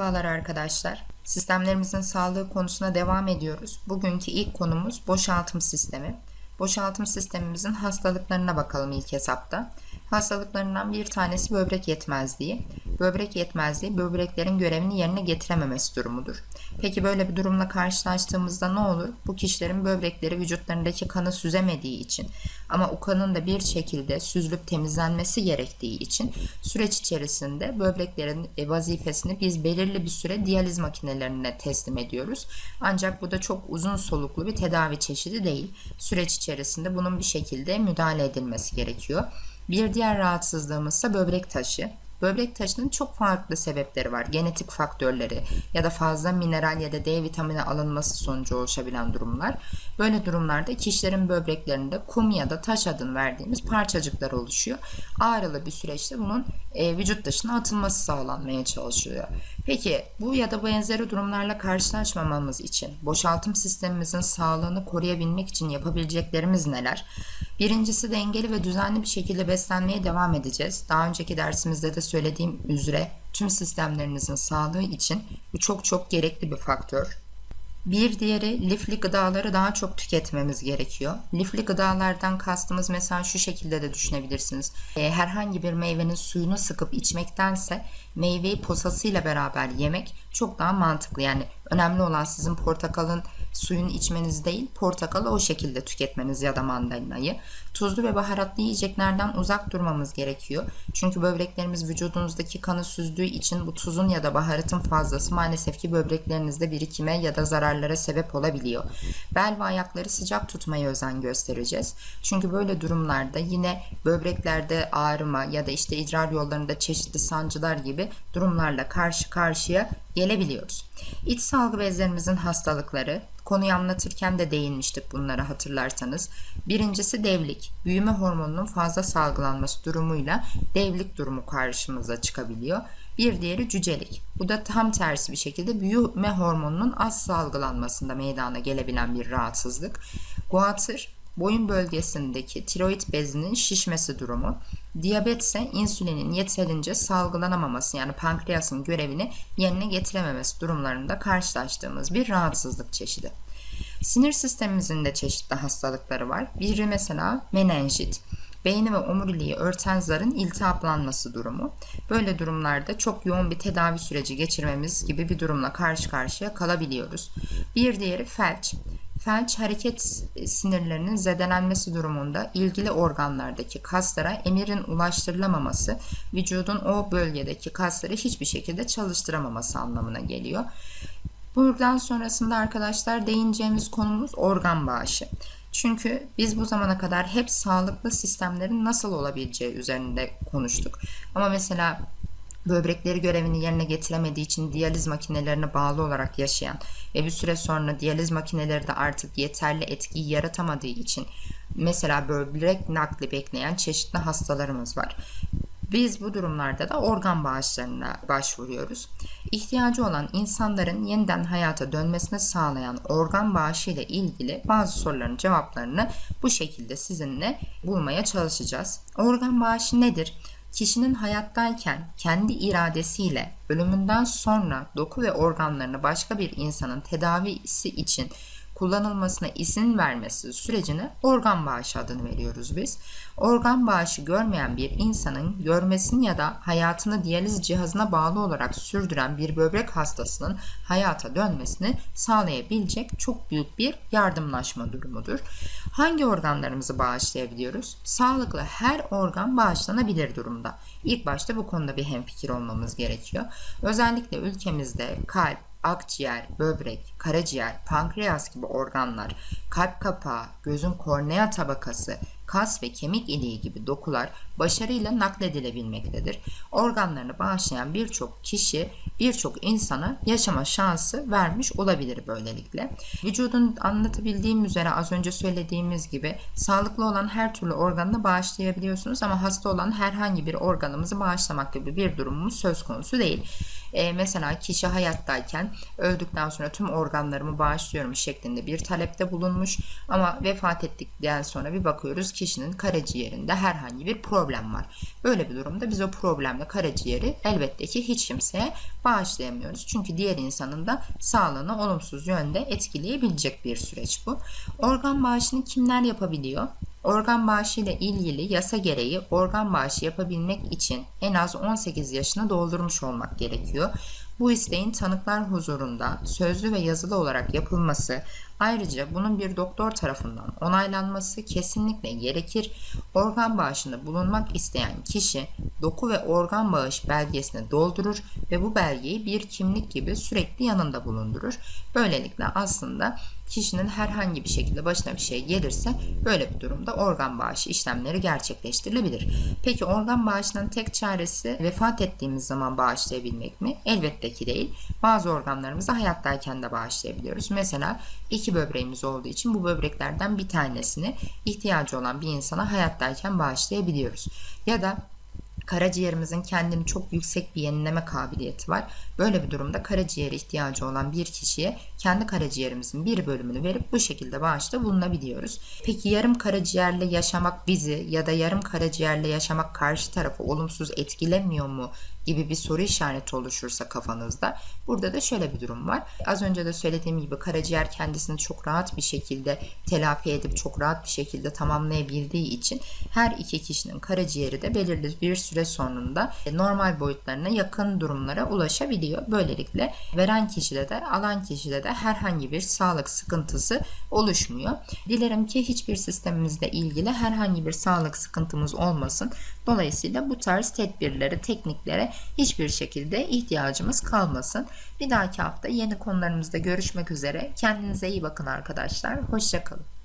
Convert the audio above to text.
Merhabalar arkadaşlar. Sistemlerimizin sağlığı konusuna devam ediyoruz. Bugünkü ilk konumuz boşaltım sistemi. Boşaltım sistemimizin hastalıklarına bakalım ilk hesapta. Hastalıklarından bir tanesi böbrek yetmezliği. Böbrek yetmezliği böbreklerin görevini yerine getirememesi durumudur. Peki böyle bir durumla karşılaştığımızda ne olur? Bu kişilerin böbrekleri vücutlarındaki kanı süzemediği için ama o kanın da bir şekilde süzülüp temizlenmesi gerektiği için süreç içerisinde böbreklerin e, vazifesini biz belirli bir süre diyaliz makinelerine teslim ediyoruz. Ancak bu da çok uzun soluklu bir tedavi çeşidi değil. Süreç içerisinde bunun bir şekilde müdahale edilmesi gerekiyor. Bir diğer rahatsızlığımız ise böbrek taşı. Böbrek taşının çok farklı sebepleri var. Genetik faktörleri ya da fazla mineral ya da D vitamini alınması sonucu oluşabilen durumlar. Böyle durumlarda kişilerin böbreklerinde kum ya da taş adını verdiğimiz parçacıklar oluşuyor. Ağrılı bir süreçte bunun e, vücut dışına atılması sağlanmaya çalışıyor. Peki bu ya da benzeri durumlarla karşılaşmamamız için boşaltım sistemimizin sağlığını koruyabilmek için yapabileceklerimiz neler? Birincisi dengeli ve düzenli bir şekilde beslenmeye devam edeceğiz. Daha önceki dersimizde de söylediğim üzere tüm sistemlerinizin sağlığı için bu çok çok gerekli bir faktör. Bir diğeri lifli gıdaları daha çok tüketmemiz gerekiyor. Lifli gıdalardan kastımız mesela şu şekilde de düşünebilirsiniz. E, herhangi bir meyvenin suyunu sıkıp içmektense meyveyi posasıyla beraber yemek çok daha mantıklı. Yani önemli olan sizin portakalın suyunu içmeniz değil, portakalı o şekilde tüketmeniz ya da mandalinayı. Tuzlu ve baharatlı yiyeceklerden uzak durmamız gerekiyor. Çünkü böbreklerimiz vücudunuzdaki kanı süzdüğü için bu tuzun ya da baharatın fazlası maalesef ki böbreklerinizde birikime ya da zararlara sebep olabiliyor. Bel ve ayakları sıcak tutmaya özen göstereceğiz. Çünkü böyle durumlarda yine böbreklerde ağrıma ya da işte idrar yollarında çeşitli sancılar gibi durumlarla karşı karşıya gelebiliyoruz. İç salgı bezlerimizin hastalıkları, konuyu anlatırken de değinmiştik bunlara hatırlarsanız. Birincisi devlik. Büyüme hormonunun fazla salgılanması durumuyla devlik durumu karşımıza çıkabiliyor. Bir diğeri cücelik. Bu da tam tersi bir şekilde büyüme hormonunun az salgılanmasında meydana gelebilen bir rahatsızlık. Guatr, boyun bölgesindeki tiroid bezinin şişmesi durumu. Diyabet ise insülinin yeterince salgılanamaması yani pankreasın görevini yerine getirememesi durumlarında karşılaştığımız bir rahatsızlık çeşidi. Sinir sistemimizin de çeşitli hastalıkları var. Biri mesela menenjit. Beyni ve omuriliği örten zarın iltihaplanması durumu. Böyle durumlarda çok yoğun bir tedavi süreci geçirmemiz gibi bir durumla karşı karşıya kalabiliyoruz. Bir diğeri felç. Felç hareket sinirlerinin zedelenmesi durumunda ilgili organlardaki kaslara emirin ulaştırılamaması, vücudun o bölgedeki kasları hiçbir şekilde çalıştıramaması anlamına geliyor. Buradan sonrasında arkadaşlar değineceğimiz konumuz organ bağışı. Çünkü biz bu zamana kadar hep sağlıklı sistemlerin nasıl olabileceği üzerinde konuştuk. Ama mesela böbrekleri görevini yerine getiremediği için diyaliz makinelerine bağlı olarak yaşayan ve bir süre sonra diyaliz makineleri de artık yeterli etkiyi yaratamadığı için mesela böbrek nakli bekleyen çeşitli hastalarımız var. Biz bu durumlarda da organ bağışlarına başvuruyoruz. İhtiyacı olan insanların yeniden hayata dönmesini sağlayan organ bağışı ile ilgili bazı soruların cevaplarını bu şekilde sizinle bulmaya çalışacağız. Organ bağışı nedir? Kişinin hayattayken kendi iradesiyle ölümünden sonra doku ve organlarını başka bir insanın tedavisi için kullanılmasına izin vermesi sürecine organ bağışı adını veriyoruz biz. Organ bağışı görmeyen bir insanın görmesini ya da hayatını diyaliz cihazına bağlı olarak sürdüren bir böbrek hastasının hayata dönmesini sağlayabilecek çok büyük bir yardımlaşma durumudur. Hangi organlarımızı bağışlayabiliyoruz? Sağlıklı her organ bağışlanabilir durumda. İlk başta bu konuda bir hemfikir olmamız gerekiyor. Özellikle ülkemizde kalp, akciğer, böbrek, karaciğer, pankreas gibi organlar, kalp kapağı, gözün kornea tabakası, kas ve kemik iliği gibi dokular başarıyla nakledilebilmektedir. Organlarını bağışlayan birçok kişi birçok insana yaşama şansı vermiş olabilir böylelikle. Vücudun anlatabildiğim üzere az önce söylediğimiz gibi sağlıklı olan her türlü organını bağışlayabiliyorsunuz ama hasta olan herhangi bir organımızı bağışlamak gibi bir durumumuz söz konusu değil. E, mesela kişi hayattayken öldükten sonra tüm organlarımı bağışlıyorum şeklinde bir talepte bulunmuş ama vefat ettikten sonra bir bakıyoruz kişinin karaciğerinde herhangi bir problem var. Böyle bir durumda biz o problemle karaciğeri elbette ki hiç kimseye bağışlayamıyoruz. Çünkü diğer insanın da sağlığını olumsuz yönde etkileyebilecek bir süreç bu. Organ bağışını kimler yapabiliyor? Organ bağışı ile ilgili yasa gereği organ bağışı yapabilmek için en az 18 yaşını doldurmuş olmak gerekiyor. Bu isteğin tanıklar huzurunda sözlü ve yazılı olarak yapılması, ayrıca bunun bir doktor tarafından onaylanması kesinlikle gerekir. Organ bağışında bulunmak isteyen kişi doku ve organ bağış belgesini doldurur ve bu belgeyi bir kimlik gibi sürekli yanında bulundurur. Böylelikle aslında kişinin herhangi bir şekilde başına bir şey gelirse böyle bir durumda organ bağışı işlemleri gerçekleştirilebilir. Peki organ bağışının tek çaresi vefat ettiğimiz zaman bağışlayabilmek mi? Elbette ki değil. Bazı organlarımızı hayattayken de bağışlayabiliyoruz. Mesela iki böbreğimiz olduğu için bu böbreklerden bir tanesini ihtiyacı olan bir insana hayattayken bağışlayabiliyoruz. Ya da karaciğerimizin kendini çok yüksek bir yenileme kabiliyeti var. Böyle bir durumda karaciğere ihtiyacı olan bir kişiye kendi karaciğerimizin bir bölümünü verip bu şekilde bağışta bulunabiliyoruz. Peki yarım karaciğerle yaşamak bizi ya da yarım karaciğerle yaşamak karşı tarafı olumsuz etkilemiyor mu gibi bir soru işareti oluşursa kafanızda burada da şöyle bir durum var. Az önce de söylediğim gibi karaciğer kendisini çok rahat bir şekilde telafi edip çok rahat bir şekilde tamamlayabildiği için her iki kişinin karaciğeri de belirli bir süre sonunda normal boyutlarına yakın durumlara ulaşabiliyor. Böylelikle veren kişide de alan kişide de herhangi bir sağlık sıkıntısı oluşmuyor. Dilerim ki hiçbir sistemimizle ilgili herhangi bir sağlık sıkıntımız olmasın. Dolayısıyla bu tarz tedbirlere, tekniklere hiçbir şekilde ihtiyacımız kalmasın. Bir dahaki hafta yeni konularımızda görüşmek üzere. Kendinize iyi bakın arkadaşlar. Hoşçakalın.